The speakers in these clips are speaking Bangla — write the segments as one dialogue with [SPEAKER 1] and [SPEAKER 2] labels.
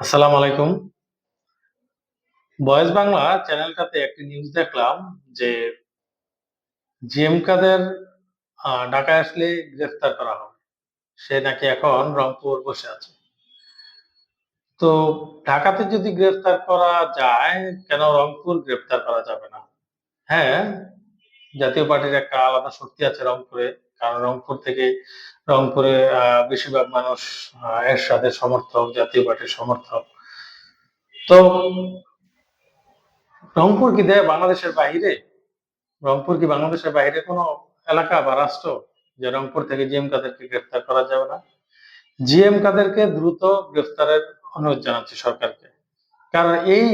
[SPEAKER 1] আসসালামু আলাইকুম। ভয়েস বাংলা চ্যানেলটাতে একটি নিউজ দেখলাম যে জিএম কাদের ঢাকায় আসলে গ্রেফতার করা হবে। সে নাকি এখন রংপুর বসে আছে। তো ঢাকাতে যদি গ্রেফতার করা যায়, কেন রংপুর গ্রেফতার করা যাবে না? হ্যাঁ, জাতীয় পার্টির একটা আলাদা শক্তি আছে রংপুরে। কারণ রংপুর থেকে রংপুরে বেশিরভাগ মানুষ আ এরশাদের সমর্থক, জাতীয় পার্টির সমর্থক। তো রংপুর কি দে বাংলাদেশের বাহিরে? রংপুর কি বাংলাদেশের বাইরে কোনো এলাকা বা রাষ্ট্র? যে রংপুর থেকে জিএম কাদেরকে গ্রেফতার করা যাবে না? জিএম কাদেরকে দ্রুত গ্রেফতারের অনুরোধ জানাচ্ছি সরকারকে। কারণ এই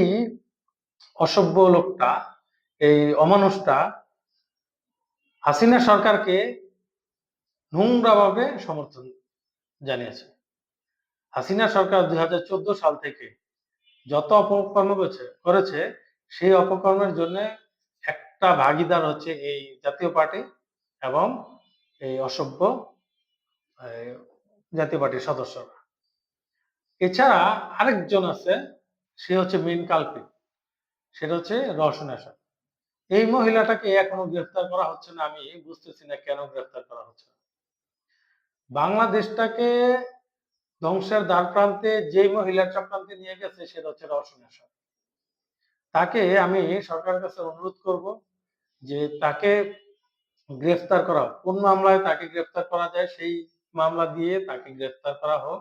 [SPEAKER 1] অসভ্য লোকটা, এই অমানুষটা হাসিনা সরকারকে নোংরাভাবে সমর্থন জানিয়েছে। হাসিনা সরকার ২০১৪ সাল থেকে যত অপকর্ম করেছে সেই অপকর্মের জন্য একটা ভাগিদার হচ্ছে এই জাতীয় পার্টি এবং এই অসভ্য জাতীয় পার্টির সদস্যরা। এছাড়া আরেকজন আছে, সে হচ্ছে মেইন কালপ্রিট। সেটা হচ্ছে এরশাদ। এই মহিলাটাকে এখনও গ্রেফতার করা হচ্ছে না, আমি বুঝতেছি না কেন গ্রেফতার করা হচ্ছে না। বাংলাদেশটাকে ধ্বংসের দ্বারপ্রান্তে যেই মহিলার চক্রান্তে নিয়ে গেছে, সেটা হচ্ছে রওশন। তাকে আমি সরকারের কাছে অনুরোধ করব যে তাকে গ্রেফতার করা হোক। কোন মামলায় তাকে গ্রেফতার করা যায় সেই মামলা দিয়ে তাকে গ্রেফতার করা হোক।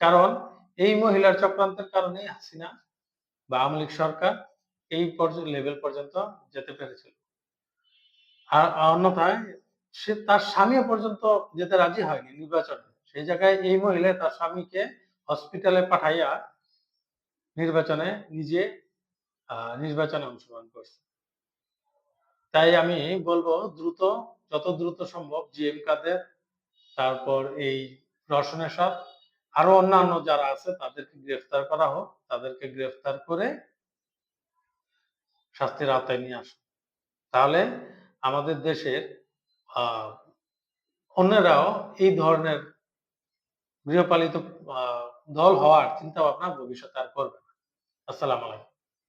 [SPEAKER 1] কারণ এই মহিলার চক্রান্তের কারণেই হাসিনা বা আওয়ামী লীগ সরকার এই পর্য লেভেল পর্যন্ত যেতে পেরেছিল। আর অন্যথায় সে তার স্বামীও পর্যন্ত যেতে রাজি হয়নি নির্বাচনে। সেই জায়গায় এই মহিলা তার স্বামীকে হসপিটালে পাঠাইয়া নির্বাচনে নিজে নির্বাচনে অংশগ্রহণ করছে। তাই আমি বলব দ্রুত যত দ্রুত সম্ভব জিএম কাদের, তারপর এই রওশন এরশাদ, আরও অন্যান্য যারা আছে তাদেরকে গ্রেফতার করা হোক। তাদেরকে গ্রেফতার করে শাস্তির আওতায় নিয়ে আসুন। তাহলে আমাদের দেশের অন্যেরাও এই ধরনের গৃহপালিত দল হওয়ার চিন্তা ভাবনা ভবিষ্যতে আর করবে না। আসসালামু আলাইকুম।